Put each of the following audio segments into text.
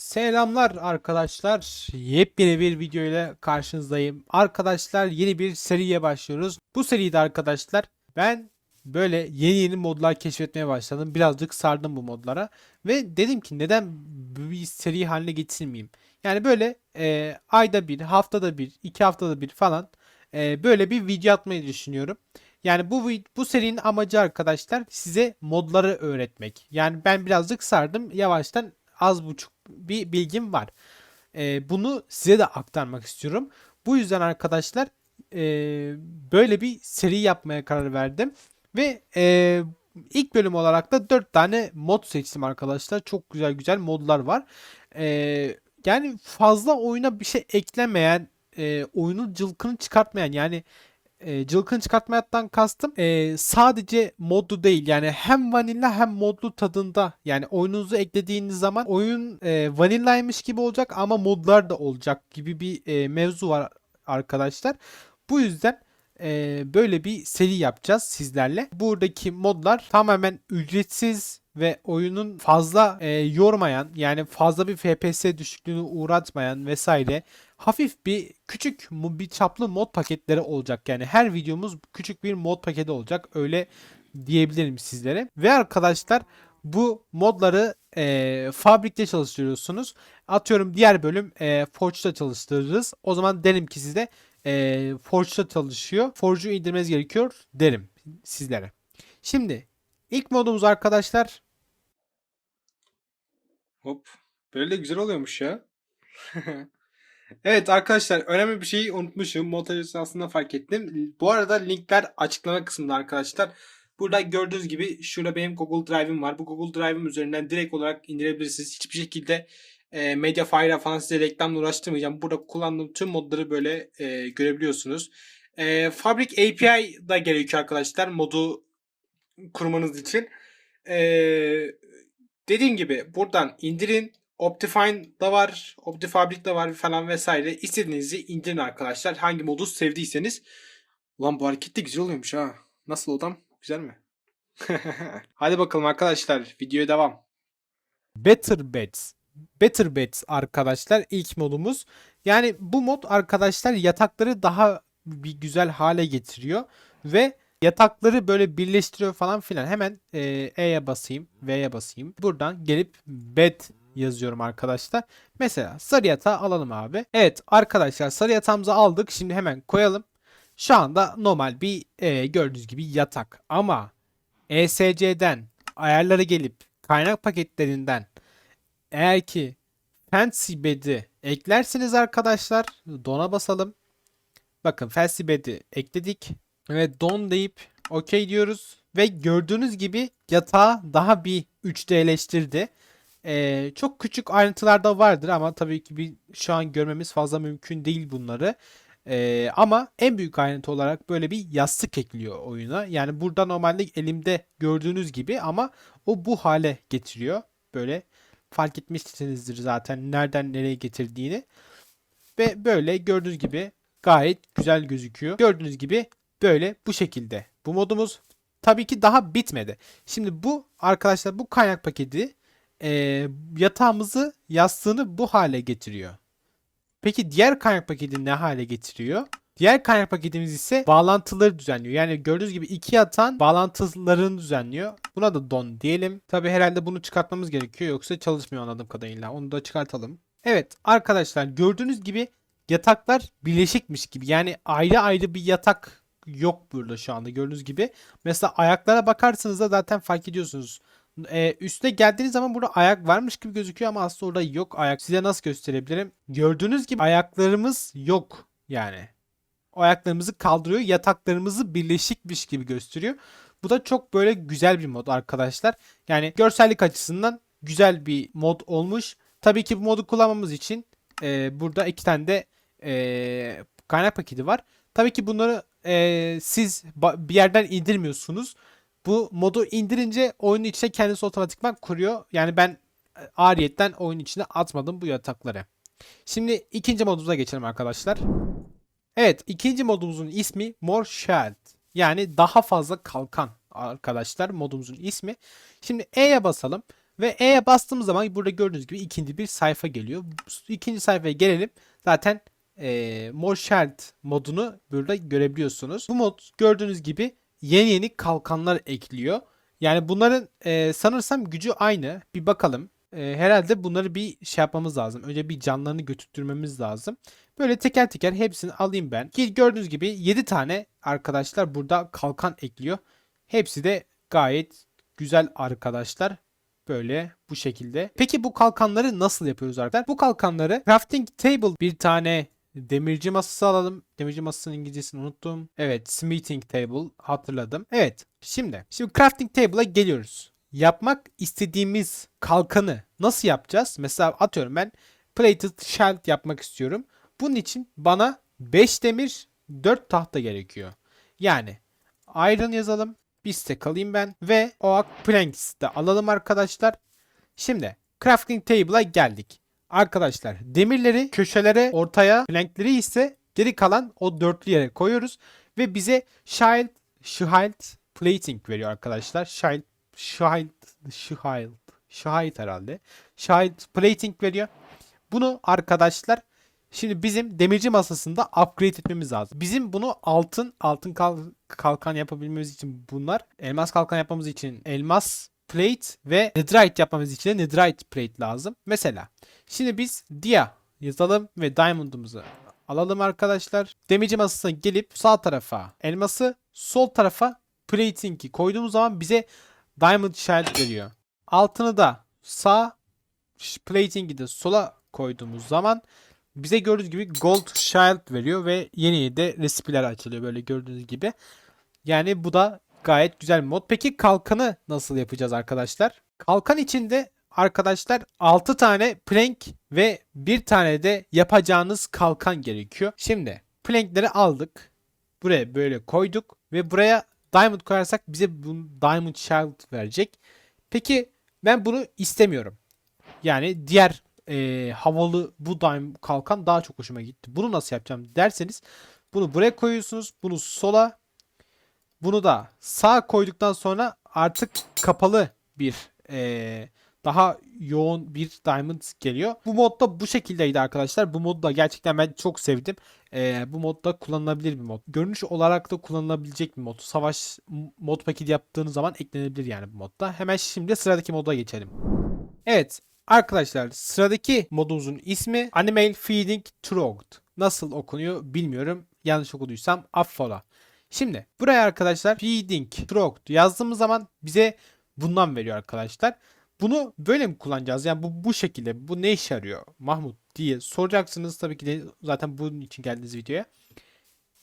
Selamlar arkadaşlar. Yepyeni bir video ile karşınızdayım. Arkadaşlar yeni bir seriye başlıyoruz. Bu seride arkadaşlar ben böyle yeni yeni modlar keşfetmeye başladım. Birazcık sardım bu modlara. Ve dedim ki neden bir seri haline getirmeyeyim. Yani böyle e, ayda bir, haftada bir, iki haftada bir falan e, böyle bir video atmayı düşünüyorum. Yani bu bu serinin amacı arkadaşlar size modları öğretmek. Yani ben birazcık sardım. Yavaştan az buçuk bir bilgim var. Ee, bunu size de aktarmak istiyorum. Bu yüzden arkadaşlar e, böyle bir seri yapmaya karar verdim. Ve e, ilk bölüm olarak da 4 tane mod seçtim arkadaşlar. Çok güzel güzel modlar var. Ee, yani fazla oyuna bir şey eklemeyen, e, oyunun cılkını çıkartmayan yani e, cılkını çıkartmaktan kastım e, sadece modlu değil yani hem vanilla hem modlu tadında yani oyununuzu eklediğiniz zaman oyun e, vanillaymış gibi olacak ama modlar da olacak gibi bir e, mevzu var arkadaşlar. Bu yüzden e, böyle bir seri yapacağız sizlerle. Buradaki modlar tamamen ücretsiz ve oyunun fazla e, yormayan yani fazla bir FPS düşüklüğünü uğratmayan vesaire hafif bir küçük bir çaplı mod paketleri olacak. Yani her videomuz küçük bir mod paketi olacak. Öyle diyebilirim sizlere. Ve arkadaşlar bu modları e, fabrikte çalıştırıyorsunuz. Atıyorum diğer bölüm e, Forge'da çalıştırırız. O zaman derim ki size e, Forge'da çalışıyor. Forge'u indirmeniz gerekiyor derim sizlere. Şimdi ilk modumuz arkadaşlar Hop. Böyle de güzel oluyormuş ya. Evet arkadaşlar önemli bir şeyi unutmuşum. Montaj esnasında fark ettim. Bu arada linkler açıklama kısmında arkadaşlar. Burada gördüğünüz gibi şurada benim Google Drive'ım var. Bu Google Drive'ım üzerinden direkt olarak indirebilirsiniz. Hiçbir şekilde e, Mediafire'a falan size reklamla uğraştırmayacağım. Burada kullandığım tüm modları böyle e, görebiliyorsunuz. E, Fabric API da gerekiyor arkadaşlar modu kurmanız için. E, dediğim gibi buradan indirin. Optifine da var. Optifabric da var falan vesaire. İstediğinizi indirin arkadaşlar. Hangi modu sevdiyseniz. Ulan bu hareket de güzel oluyormuş ha. Nasıl odam? Güzel mi? Hadi bakalım arkadaşlar. Videoya devam. Better Beds. Better Beds arkadaşlar ilk modumuz. Yani bu mod arkadaşlar yatakları daha bir güzel hale getiriyor ve yatakları böyle birleştiriyor falan filan. Hemen E'ye basayım, V'ye basayım. Buradan gelip bed yazıyorum arkadaşlar. Mesela sarı yatağı alalım abi. Evet arkadaşlar sarı yatağımızı aldık. Şimdi hemen koyalım. Şu anda normal bir e, gördüğünüz gibi yatak ama ESC'den ayarlara gelip kaynak paketlerinden eğer ki Fancy Bed'i eklerseniz arkadaşlar dona basalım. Bakın Fancy Bed'i ekledik ve don deyip OK diyoruz. Ve gördüğünüz gibi yatağı daha bir 3D'leştirdi. Ee, çok küçük ayrıntılar da vardır ama tabii ki bir, şu an görmemiz fazla mümkün değil bunları. Ee, ama en büyük ayrıntı olarak böyle bir yastık ekliyor oyuna. Yani burada normalde elimde gördüğünüz gibi ama o bu hale getiriyor. Böyle fark etmişsinizdir zaten nereden nereye getirdiğini. Ve böyle gördüğünüz gibi gayet güzel gözüküyor. Gördüğünüz gibi böyle bu şekilde. Bu modumuz tabii ki daha bitmedi. Şimdi bu arkadaşlar bu kaynak paketi e, yatağımızı yastığını bu hale getiriyor. Peki diğer kaynak paketi ne hale getiriyor? Diğer kaynak paketimiz ise bağlantıları düzenliyor. Yani gördüğünüz gibi iki yatağın bağlantılarını düzenliyor. Buna da don diyelim. Tabi herhalde bunu çıkartmamız gerekiyor. Yoksa çalışmıyor anladığım kadarıyla. Onu da çıkartalım. Evet arkadaşlar gördüğünüz gibi yataklar birleşikmiş gibi. Yani ayrı ayrı bir yatak yok burada şu anda gördüğünüz gibi. Mesela ayaklara bakarsanız da zaten fark ediyorsunuz. Ee, üstüne geldiğiniz zaman burada ayak varmış gibi gözüküyor ama aslında orada yok ayak. Size nasıl gösterebilirim? Gördüğünüz gibi ayaklarımız yok yani. O ayaklarımızı kaldırıyor. Yataklarımızı birleşikmiş gibi gösteriyor. Bu da çok böyle güzel bir mod arkadaşlar. Yani görsellik açısından güzel bir mod olmuş. Tabii ki bu modu kullanmamız için e, burada iki tane de e, kaynak paketi var. Tabii ki bunları e, siz bir yerden indirmiyorsunuz. Bu modu indirince oyunun içine kendisi otomatikman kuruyor. Yani ben e, ariyetten oyun içine atmadım bu yatakları. Şimdi ikinci modumuza geçelim arkadaşlar. Evet ikinci modumuzun ismi More Shield. Yani daha fazla kalkan arkadaşlar modumuzun ismi. Şimdi E'ye basalım Ve E'ye bastığımız zaman burada gördüğünüz gibi ikinci bir sayfa geliyor. İkinci sayfaya gelelim. Zaten eee More Shard modunu burada görebiliyorsunuz. Bu mod gördüğünüz gibi yeni yeni kalkanlar ekliyor. Yani bunların eee, sanırsam gücü aynı. Bir bakalım. Eee, herhalde bunları bir şey yapmamız lazım. Önce bir canlarını götürtmemiz lazım. Böyle teker teker hepsini alayım ben. Ki gördüğünüz gibi 7 tane arkadaşlar burada kalkan ekliyor. Hepsi de gayet güzel arkadaşlar. Böyle bu şekilde. Peki bu kalkanları nasıl yapıyoruz arkadaşlar? Bu kalkanları crafting table bir tane demirci masası alalım. Demirci masasının İngilizcesini unuttum. Evet, smithing table hatırladım. Evet, şimdi şimdi crafting table'a geliyoruz. Yapmak istediğimiz kalkanı nasıl yapacağız? Mesela atıyorum ben plated shield yapmak istiyorum. Bunun için bana 5 demir, 4 tahta gerekiyor. Yani iron yazalım. Bir stack alayım ben ve oak planks de alalım arkadaşlar. Şimdi crafting table'a geldik. Arkadaşlar demirleri köşelere ortaya plankleri ise geri kalan o dörtlü yere koyuyoruz ve bize shield shield plating veriyor arkadaşlar. Shield shield shield shield herhalde. Shield plating veriyor. Bunu arkadaşlar Şimdi bizim demirci masasında upgrade etmemiz lazım. Bizim bunu altın altın kal- kalkan yapabilmemiz için bunlar. Elmas kalkan yapmamız için elmas plate ve netherite yapmamız için de netherite plate lazım. Mesela şimdi biz dia yazalım ve diamond'ımızı alalım arkadaşlar. Demirci masasına gelip sağ tarafa elması, sol tarafa plating'i koyduğumuz zaman bize diamond shield veriyor. Altını da sağ plating'i de sola koyduğumuz zaman bize gördüğünüz gibi Gold Shield veriyor ve yeni de resipiler açılıyor böyle gördüğünüz gibi. Yani bu da gayet güzel mod. Peki kalkanı nasıl yapacağız arkadaşlar? Kalkan içinde arkadaşlar 6 tane plank ve bir tane de yapacağınız kalkan gerekiyor. Şimdi plankleri aldık. Buraya böyle koyduk ve buraya diamond koyarsak bize bu diamond shield verecek. Peki ben bunu istemiyorum. Yani diğer e, havalı bu daim kalkan daha çok hoşuma gitti. Bunu nasıl yapacağım derseniz bunu buraya koyuyorsunuz. Bunu sola bunu da sağ koyduktan sonra artık kapalı bir e, daha yoğun bir diamond geliyor. Bu modda bu şekildeydi arkadaşlar. Bu modu da gerçekten ben çok sevdim. E, bu modda kullanılabilir bir mod. Görünüş olarak da kullanılabilecek bir mod. Savaş mod paketi yaptığınız zaman eklenebilir yani bu modda. Hemen şimdi sıradaki moda geçelim. Evet Arkadaşlar sıradaki modumuzun ismi Animal Feeding Trough. Nasıl okunuyor bilmiyorum. Yanlış okuduysam affola. Şimdi buraya arkadaşlar Feeding Trough yazdığımız zaman bize bundan veriyor arkadaşlar. Bunu böyle mi kullanacağız? Yani bu bu şekilde. Bu ne işe yarıyor Mahmut diye soracaksınız. Tabii ki de zaten bunun için geldiğiniz videoya.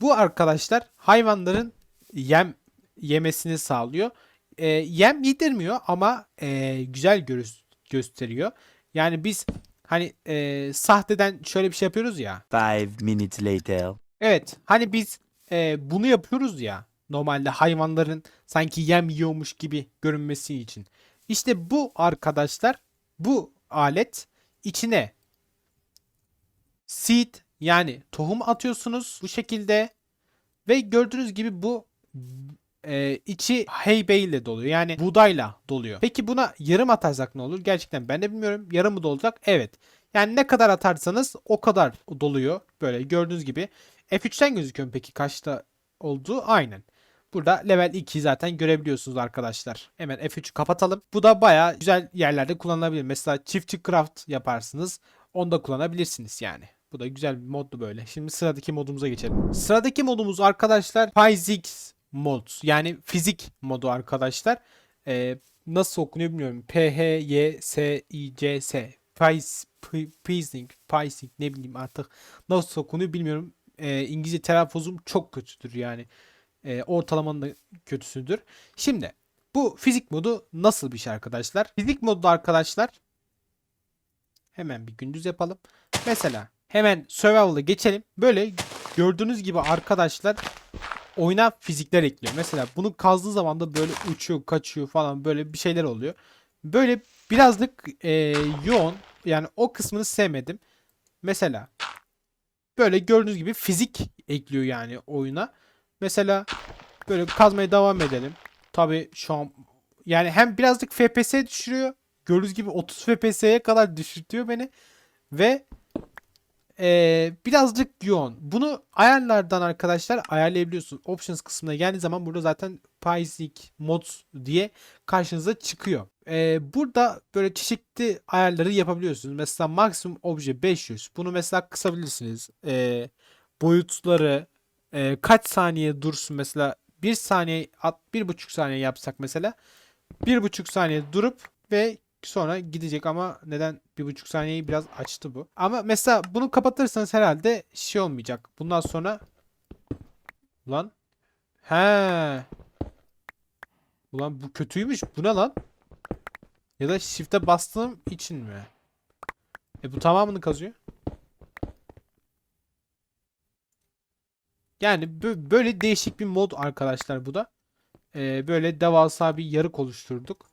Bu arkadaşlar hayvanların yem yemesini sağlıyor. Ee, yem yedirmiyor ama e, güzel görüş gösteriyor. Yani biz hani e, sahteden şöyle bir şey yapıyoruz ya. Five minutes later. Evet hani biz e, bunu yapıyoruz ya. Normalde hayvanların sanki yem yiyormuş gibi görünmesi için. İşte bu arkadaşlar bu alet içine seed yani tohum atıyorsunuz bu şekilde ve gördüğünüz gibi bu e, içi heybeyle doluyor. Yani buğdayla doluyor. Peki buna yarım atarsak ne olur? Gerçekten ben de bilmiyorum. Yarım mı dolacak? Evet. Yani ne kadar atarsanız o kadar doluyor. Böyle gördüğünüz gibi. F3'ten gözüküyor peki kaçta olduğu? Aynen. Burada level 2 zaten görebiliyorsunuz arkadaşlar. Hemen F3'ü kapatalım. Bu da baya güzel yerlerde kullanılabilir. Mesela çiftçi craft yaparsınız. Onu da kullanabilirsiniz yani. Bu da güzel bir moddu böyle. Şimdi sıradaki modumuza geçelim. Sıradaki modumuz arkadaşlar Physics mod. Yani fizik modu arkadaşlar. Ee, nasıl okunuyor bilmiyorum. P H Y S I C S. Physics, Physics ne bileyim artık nasıl okunuyor bilmiyorum. Ee, İngilizce telaffuzum çok kötüdür yani. Ee, ortalamanın da kötüsüdür. Şimdi bu fizik modu nasıl bir şey arkadaşlar? Fizik modu arkadaşlar hemen bir gündüz yapalım. Mesela hemen survival'a geçelim. Böyle gördüğünüz gibi arkadaşlar oyuna fizikler ekliyor. Mesela bunu kazdığı zaman da böyle uçuyor, kaçıyor falan böyle bir şeyler oluyor. Böyle birazcık e, yoğun yani o kısmını sevmedim. Mesela böyle gördüğünüz gibi fizik ekliyor yani oyuna. Mesela böyle kazmaya devam edelim. Tabi şu an yani hem birazcık FPS düşürüyor Gördüğünüz gibi 30 FPS'ye kadar düşürtüyor beni. Ve ee, birazcık yoğun. Bunu ayarlardan arkadaşlar ayarlayabiliyorsunuz. Options kısmına geldiği zaman burada zaten Basic Mods diye karşınıza çıkıyor. Ee, burada böyle çeşitli ayarları yapabiliyorsunuz. Mesela maksimum obje 500. Bunu mesela kısabilirsiniz. Ee, boyutları e, kaç saniye dursun mesela 1 saniye at 1,5 saniye yapsak mesela 1,5 saniye durup ve sonra gidecek ama neden 1,5 saniyeyi biraz açtı bu. Ama mesela bunu kapatırsanız herhalde şey olmayacak. Bundan sonra Ulan He. Ulan bu kötüymüş. Bu ne lan? Ya da shift'e bastığım için mi? E bu tamamını kazıyor. Yani bö- böyle değişik bir mod arkadaşlar bu da. Ee, böyle devasa bir yarık oluşturduk.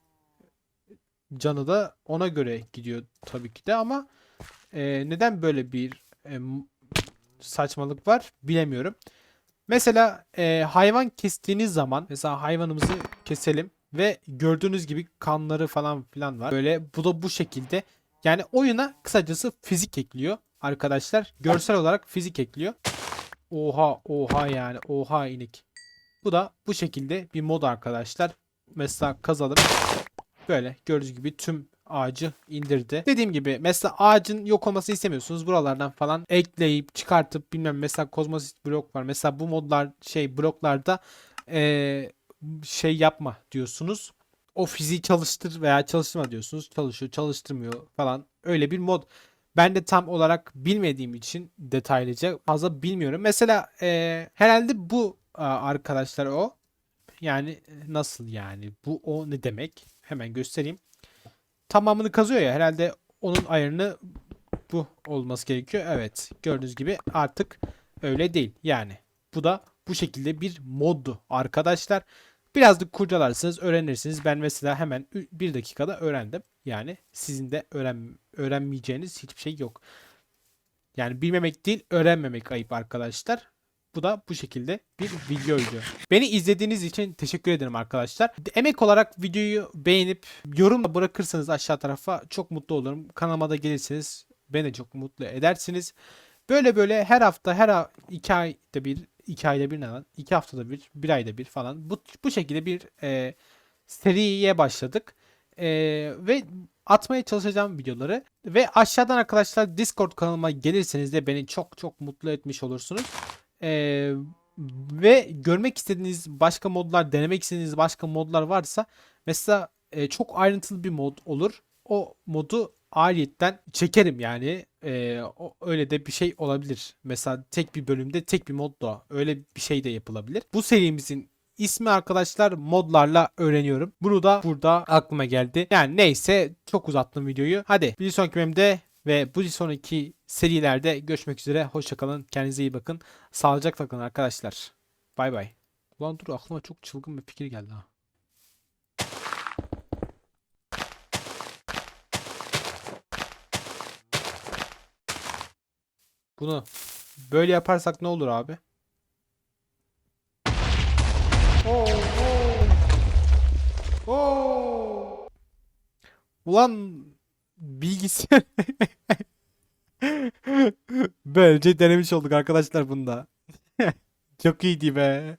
Canı da ona göre gidiyor tabii ki de ama e, neden böyle bir e, saçmalık var bilemiyorum. Mesela e, hayvan kestiğiniz zaman mesela hayvanımızı keselim ve gördüğünüz gibi kanları falan filan var. Böyle bu da bu şekilde. Yani oyuna kısacası fizik ekliyor arkadaşlar. Görsel olarak fizik ekliyor. Oha oha yani oha inek. Bu da bu şekilde bir mod arkadaşlar. Mesela kazalım. Böyle gördüğünüz gibi tüm ağacı indirdi. Dediğim gibi mesela ağacın yok olmasını istemiyorsunuz. Buralardan falan ekleyip çıkartıp bilmem mesela kozmosit blok var. Mesela bu modlar şey bloklarda eee, şey yapma diyorsunuz. O fiziği çalıştır veya çalıştırma diyorsunuz. Çalışıyor, çalıştırmıyor falan. Öyle bir mod. Ben de tam olarak bilmediğim için detaylıca fazla bilmiyorum. Mesela eee, herhalde bu arkadaşlar o. Yani e, nasıl yani? Bu o ne demek? Hemen göstereyim. Tamamını kazıyor ya herhalde onun ayarını bu olması gerekiyor. Evet gördüğünüz gibi artık öyle değil. Yani bu da bu şekilde bir moddu arkadaşlar. Birazcık kurcalarsınız öğrenirsiniz. Ben mesela hemen bir dakikada öğrendim. Yani sizin de öğren öğrenmeyeceğiniz hiçbir şey yok. Yani bilmemek değil öğrenmemek ayıp arkadaşlar. Bu da bu şekilde bir videoydu. Beni izlediğiniz için teşekkür ederim arkadaşlar. Emek olarak videoyu beğenip yorum bırakırsanız aşağı tarafa çok mutlu olurum. Kanalıma da gelirseniz beni de çok mutlu edersiniz. Böyle böyle her hafta her iki ayda bir iki ayda bir ne lan? İki haftada bir, bir ayda bir falan. Bu, bu şekilde bir e, seriye başladık. E, ve atmaya çalışacağım videoları. Ve aşağıdan arkadaşlar Discord kanalıma gelirseniz de beni çok çok mutlu etmiş olursunuz. Ee, ve görmek istediğiniz başka modlar, denemek istediğiniz başka modlar varsa mesela e, çok ayrıntılı bir mod olur. O modu ayrıyetten çekerim yani. Ee, o, öyle de bir şey olabilir. Mesela tek bir bölümde tek bir mod da öyle bir şey de yapılabilir. Bu serimizin ismi arkadaşlar modlarla öğreniyorum. Bunu da burada aklıma geldi. Yani neyse çok uzattım videoyu. Hadi bir sonraki bölümde ve bu sonraki serilerde görüşmek üzere. Hoşçakalın. Kendinize iyi bakın. Sağlıcakla kalın arkadaşlar. Bay bay. Ulan dur aklıma çok çılgın bir fikir geldi ha. Bunu böyle yaparsak ne olur abi? Oo, oo. Oo. Ulan bilgisayar Böylece denemiş olduk arkadaşlar bunda. Çok iyiydi be.